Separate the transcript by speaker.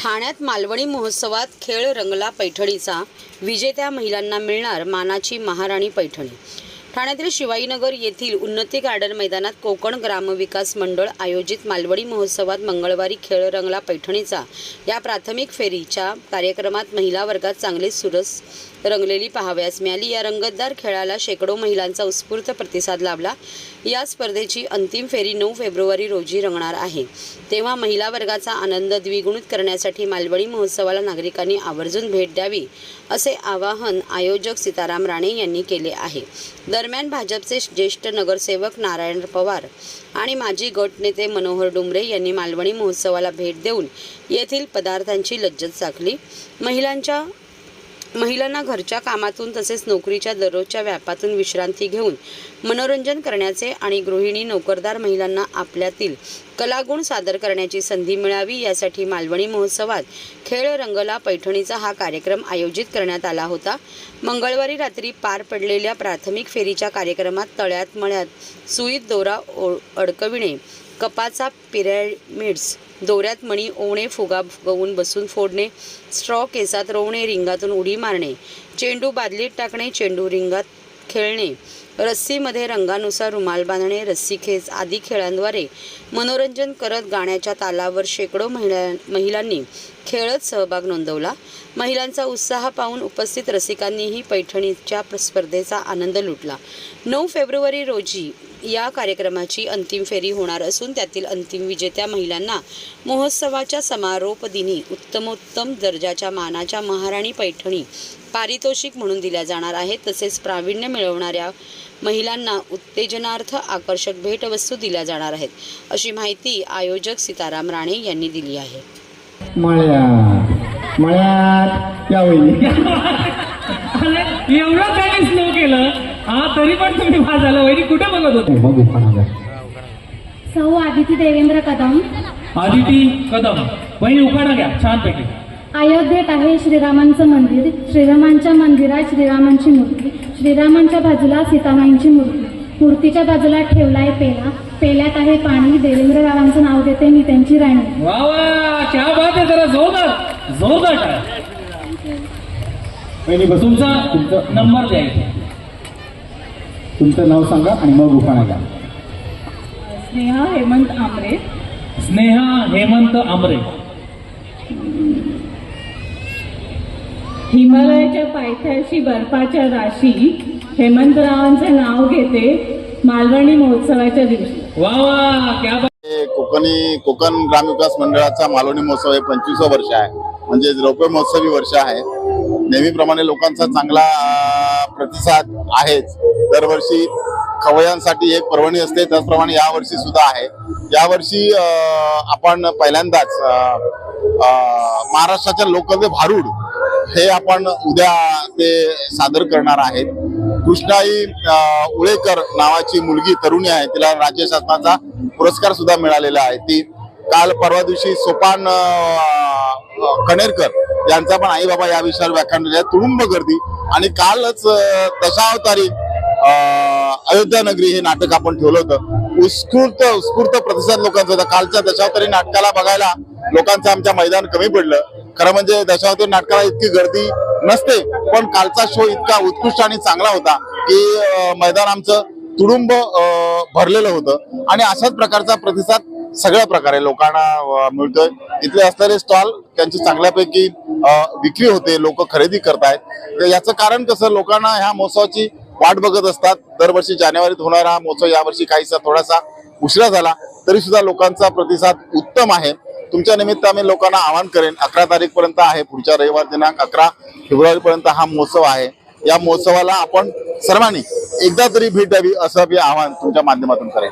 Speaker 1: ठाण्यात मालवणी महोत्सवात खेळ रंगला पैठणीचा. विजेत्या महिलांना मिळणार मानाची महाराणी पैठणी. ठाण्यातील शिवाईनगर येथील उन्नती गार्डन मैदानात कोकण ग्रामविकास मंडळ आयोजित मालवणी महोत्सवात मंगळवारी खेळ रंगला पैठणीचा. या प्राथमिक फेरीच्या कार्यक्रमात महिला वर्गात चांगले सुरस रंगलेली पाहावयास मिळाली. या रंगतदार खेळाला शेकडो महिलांचा उत्स्फूर्त प्रतिसाद लाभला. या स्पर्धेची अंतिम फेरी नऊ फेब्रुवारी रोजी रंगणार आहे. तेव्हा महिला वर्गाचा आनंद द्विगुणित करण्यासाठी मालवणी महोत्सवाला नागरिकांनी आवर्जून भेट द्यावी असे आवाहन आयोजक सीताराम राणे यांनी केले आहे. दरम्यान भाजपचे ज्येष्ठ नगरसेवक नारायण पवार आणि माजी गटनेते मनोहर डुमरे यांनी मालवणी महोत्सवाला भेट देऊन येथील पदार्थांची लज्जत चाकली महिलांच्या महिलांना घरच्या कामातून तसेच नोकरीच्या दररोजच्या व्यापातून विश्रांती घेऊन मनोरंजन करण्याचे आणि गृहिणी नोकरदार महिलांना आपल्यातील कलागुण सादर करण्याची संधी मिळावी यासाठी मालवणी महोत्सवात खेळ रंगला पैठणीचा हा कार्यक्रम आयोजित करण्यात आला होता. मंगळवारी रात्री पार पडलेल्या प्राथमिक फेरीच्या कार्यक्रमात तळ्यात मळ्यात सुईत दोरा ओ अडकविणे कपाचा पिरॅमिड्स दोऱ्यात मणी ओवणे फुगा फुगवून बसून फोडणे स्ट्रॉ केसात रोवणे रिंगातून उडी मारणे चेंडू बादलीत टाकणे चेंडू रिंगात खेळणे रस्सीमध्ये रंगानुसार रुमाल बांधणे रस्सी खेच आदी खेळांद्वारे मनोरंजन करत गाण्याच्या तालावर शेकडो महिला महिलांनी खेळत सहभाग नोंदवला. महिलांचा उत्साह पाहून उपस्थित रसिकांनीही पैठणीच्या स्पर्धेचा आनंद लुटला. नऊ फेब्रुवारी रोजी या कार्यक्रमाची अंतिम फेरी होणार असून त्यातील अंतिम विजेत्या महिलांना महोत्सवाच्या समारोप दिनी उत्तमोत्तम दर्जाच्या मानाच्या महाराणी पैठणी पारितोषिक म्हणून दिल्या जाणार आहेत. तसेच प्रावीण्य मिळवणाऱ्या महिलांना उत्तेजनार्थ आकर्षक भेटवस्तू दिल्या जाणार आहेत. अशी माहिती आयोजक सीताराम राणे यांनी दिली आहे.
Speaker 2: मळ्यात मळ्यात या वहिनी.
Speaker 3: अरे एवढं त्यांनी स्लो केलं. हा तरी पण तुम्ही झाला वहिनी कुठे बघत होते?
Speaker 2: मग उखाणा
Speaker 4: सौ आदिती देवेंद्र कदम.
Speaker 3: आदिती कदम. वहिनी उखाणा घ्या छानपैकी.
Speaker 4: अयोध्येत आहे श्रीरामांचं मंदिर. श्रीरामांच्या मंदिरात श्रीरामांची मूर्ती. श्रीरामांच्या बाजूला सीतामाईंची मूर्ती. मूर्तीच्या बाजूला ठेवलाय पेला. पेल्यात आहे पाणी. देवेंद्र रावांचं नाव देते मी त्यांची राणी.
Speaker 3: वा वा क्या बात आहे जरा जोरदार. जोरदार टाळ्या.
Speaker 2: वहिनी बसून
Speaker 3: तुमचा
Speaker 2: तुमचं.
Speaker 3: नंबर द्यायचा
Speaker 2: तुमचं नाव सांगा आणि मग उखाणा घ्या
Speaker 4: स्नेहा हेमंत आमरे.
Speaker 3: स्नेहा हेमंत आमरे.
Speaker 4: हिमालयाच्या पायथ्याशी बर्फाच्या राशी हेमंतरावांचं नाव घेते मालवणी महोत्सवाच्या दिवशी.
Speaker 3: वा वा क्या बात.
Speaker 5: कोकणी कोकण ग्रामविकास मंडळाचा मालवणी महोत्सव हे पंचवीसवं वर्ष आहे. म्हणजे रौप्य महोत्सवी वर्ष आहे. नेहमीप्रमाणे लोकांचा चांगला प्रतिसाद आहेच. दरवर्षी खवयांसाठी एक पर्वणी असते त्याचप्रमाणे यावर्षी सुद्धा आहे. यावर्षी आपण पहिल्यांदाच महाराष्ट्राच्या लोकल भारूड हे आपण उद्या ते सादर करणार आहेत. कृष्णाई उळेकर नावाची मुलगी तरुणी आहे. तिला राज्य शासनाचा पुरस्कार सुद्धा मिळालेला आहे. ती काल परवा दिवशी सोपान कणेरकर यांचा पण आई बाबा या विषयावर व्याख्यान दिले. तुडुंब गर्दी. आणि कालच दशावतारी अयोध्या नगरी हे नाटक आपण ठेवलं होतं. उत्स्फूर्त उत्स्फूर्त प्रतिसाद लोकांचा होता. कालच्या दशावतारी नाटकाला बघायला लोकांचं आमच्या मैदान कमी पडलं. खरं म्हणजे दशावतारी नाटकाला इतकी गर्दी नसते पण कालचा शो इतका उत्कृष्ट आणि चांगला होता की मैदान आमचं तुडुंब भरलेलं होतं. आणि अशाच प्रकारचा प्रतिसाद सगळ्या प्रकारे लोकांना मिळतोय. इथले असणारे स्टॉल त्यांची चांगल्यापैकी विक्री होते लोक खरेदी करतायत. तर याचं कारण कसं लोकांना ह्या महोत्सवाची वाट बघत असतात. दरवर्षी जानेवारीत होणारा हा महोत्सव यावर्षी काहीसा थोडासा उशिरा झाला तरी सुद्धा लोकांचा प्रतिसाद उत्तम आहे. तुमच्या निमित्त आम्ही लोकांना आवाहन करेन अकरा तारीखपर्यंत आहे पुढच्या रविवार दिनांक अकरा फेब्रुवारीपर्यंत हा महोत्सव आहे. या महोत्सवाला आपण सर्वांनी एकदा तरी भेट द्यावी असं मी आवाहन तुमच्या माध्यमातून करेन.